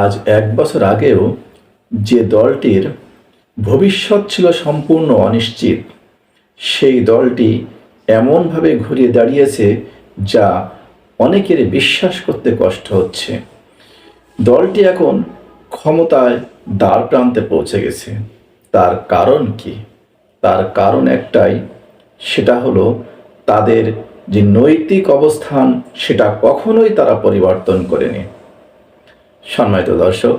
আজ এক বছর আগেও যে দলটির ভবিষ্যৎ ছিল সম্পূর্ণ অনিশ্চিত, সেই দলটি এমনভাবে ঘুরিয়ে দাঁড়িয়েছে যা অনেকের বিশ্বাস করতে কষ্ট হচ্ছে। দলটি এখন ক্ষমতায় দ্বার প্রান্তে পৌঁছে গেছে। তার কারণ কি? তার কারণ একটাই, সেটা হলো তাদের যে নৈতিক অবস্থান, সেটা কখনোই তারা পরিবর্তন করেনি। সম্মানিত দর্শক,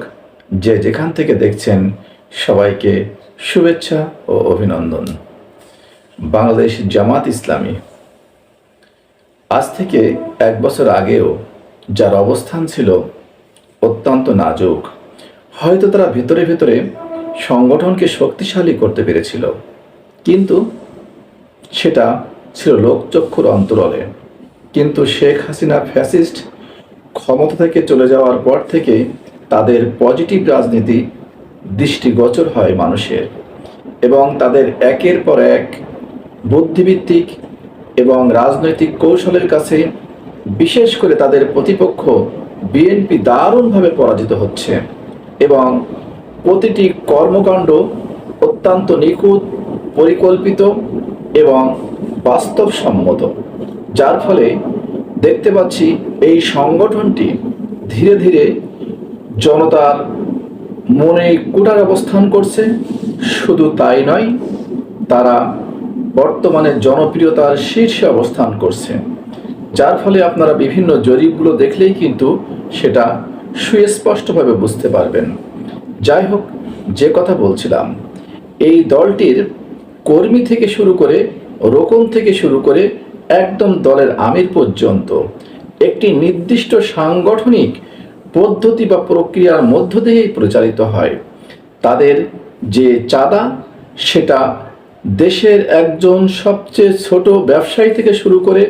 যে যেখান থেকে দেখছেন, সবাইকে শুভেচ্ছা ও অভিনন্দন। বাংলাদেশ জামাত ইসলামী। আজ থেকে এক বছর আগেও যার অবস্থান ছিল অত্যন্ত নাজুক, হয়তো তারা ভিতরে ভিতরে সংগঠনকে শক্তিশালী করতে পেরেছিল। কিন্তু সেটা ছিল লোকচক্ষুর অন্তরলে। কিন্তু শেখ হাসিনা ফ্যাসিস্ট ক্ষমতা থেকে চলে যাওয়ার পর থেকে তাদের পজিটিভ রাজনীতি দৃষ্টিগোচর হয় মানুষের এবং তাদের একের পর এক বুদ্ধিভিত্তিক এবং রাজনৈতিক কৌশলের কাছে বিশেষ করে তাদের প্রতিপক্ষ বিএনপি দারুণভাবে পরাজিত হচ্ছে এবং প্রতিটি কর্মকাণ্ড অত্যন্ত নিখুঁত, পরিকল্পিত এবং বাস্তবসম্মত, যার ফলে দেখতে পাচ্ছি এই সংগঠনটি ধীরে ধীরে জনতার মনে কুটার অবস্থান করছে। শুধু তাই নয়, তারা বর্তমানে জনপ্রিয়তার শীর্ষে অবস্থান করছে। যার ফলে আপনারা বিভিন্ন জরিপগুলো দেখলেই কিন্তু সেটা সুস্পষ্টভাবে বুঝতে পারবেন। যাই হোক, যে কথা বলছিলাম, এই দলটির কর্মী থেকে শুরু করে রোকন থেকে শুরু করে একদম দলের আমির পর্যন্ত। একটি নির্দিষ্ট সাংগঠনিক পদ্ধতি বা প্রক্রিয়ার মধ্য দিয়েই প্রচারিত হয়। তাদের যে চাঁদা, সেটা দেশের একজন সবচেয়ে ছোট ব্যবসায়ী থেকে শুরু করে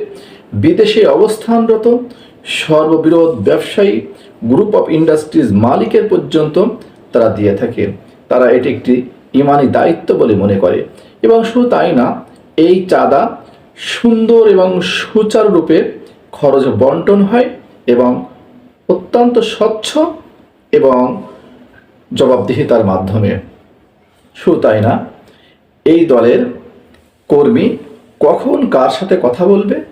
বিদেশে অবস্থানরত সর্ববিরোধ ব্যবসায়ী গ্রুপ অফ ইন্ডাস্ট্রিজ মালিকের পর্যন্ত তারা দিয়ে থাকে। তারা এটি একটি ইমানি দায়িত্ব বলে মনে করে। এবং শুধু তাই না, এই চাঁদা সুন্দর এবং সুচারুরূপে খরচ বন্টন হয় এবং অত্যন্ত স্বচ্ছ এবং জবাবদিহিতার মাধ্যমে। শুধু তাই না? এই দলের কর্মী কখন কার সাথে কথা বলবে?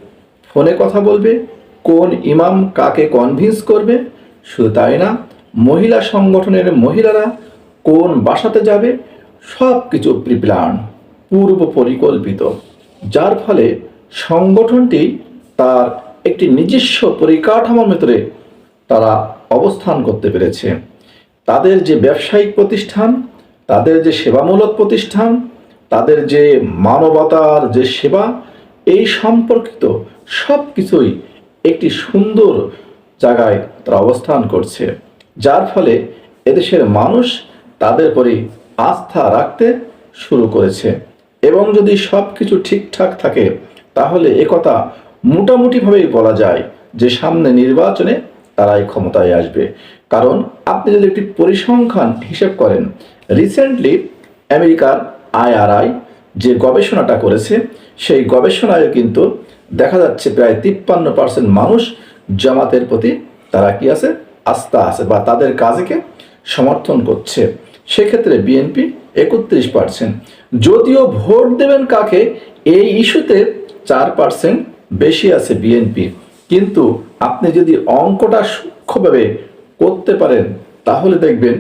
ফোনে কথা বলবে? কোন ইমাম কাকে কনভিন্স করবে? শুধু তাই না? মহিলা সংগঠনের মহিলারা কোন বাসাতে যাবে? সব কিছু প্রিপ্লান পূর্ব পরিকল্পিত যার ফলে সংগঠনটি তার একটি নিজস্ব পরিকাঠামোর ভেতরে তারা অবস্থান করতে পেরেছে। তাদের যে ব্যবসায়িক প্রতিষ্ঠান, তাদের যে সেবামূলক প্রতিষ্ঠান, তাদের যে মানবতার যে সেবা, এই সম্পর্কিত সব কিছুই একটি সুন্দর জায়গায় তারা অবস্থান করছে। যার ফলে এদেশের মানুষ তাদের প্রতি আস্থা রাখতে শুরু করেছে। এবং যদি সব কিছু ঠিকঠাক থাকে, তাহলে একথা মোটামুটিভাবেই বলা যায় যে সামনে নির্বাচনে তারাই ক্ষমতায় আসবে। কারণ আপনি যদি একটি পরিসংখ্যান হিসেব করেন রিসেন্টলি আমেরিকার আইআরআই যে গবেষণাটা করেছে, সেই গবেষণায় কিন্তু দেখা যাচ্ছে প্রায় তিপ্পান্ন পার্সেন্ট মানুষ জামাতের প্রতি তারা কি আছে? আস্থা আছে বা তাদের কাজকে সমর্থন করছে। সেক্ষেত্রে বিএনপি একত্রিশ পার্সেন্ট যদিও ভোট দেবেন কাকে, এই ইস্যুতে চার পার্সেন্ট বেশি আছে বিএনপি কিন্তু আপনি যদি অঙ্কটা সূক্ষ্মভাবে করতে পারেন, তাহলে দেখবেন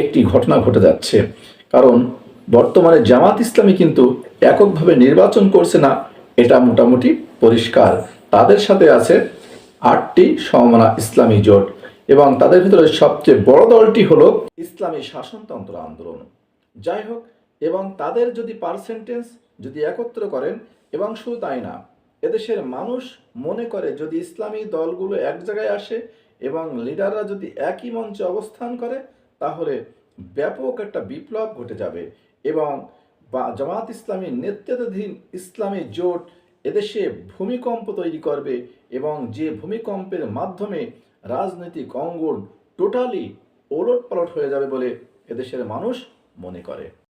একটি ঘটনা ঘটে যাচ্ছে। কারণ বর্তমানে জামাত ইসলামী কিন্তু এককভাবে নির্বাচন করছে না, এটা মোটামুটি পরিষ্কার। তাদের সাথে আছে আটটি সমমনা ইসলামী জোট। এবং তাদের ভিতরে সবচেয়ে বড় দলটি হলো ইসলামী শাসনতন্ত্র আন্দোলন। যাই হোক, এবং তাদের যদি পার্সেন্টেজ যদি একত্র করেন, এবং শুধু তাই না, এদেশের মানুষ মনে করে যদি ইসলামী দলগুলো এক জায়গায় আসে, এবং লিডাররা যদি একই মঞ্চে অবস্থান করে, তাহলে ব্যাপক একটা বিপ্লব ঘটে যাবে। এবং বা জামাত ইসলামী নেতৃত্বাধীন ইসলামী জোট এদেশে ভূমিকম্প তৈরি করবে, এবং যে ভূমিকম্পের মাধ্যমে রাজনৈতিক অঙ্গন টোটালি ওলট পালট হয়ে যাবে বলে এদেশের মানুষ মনে করে।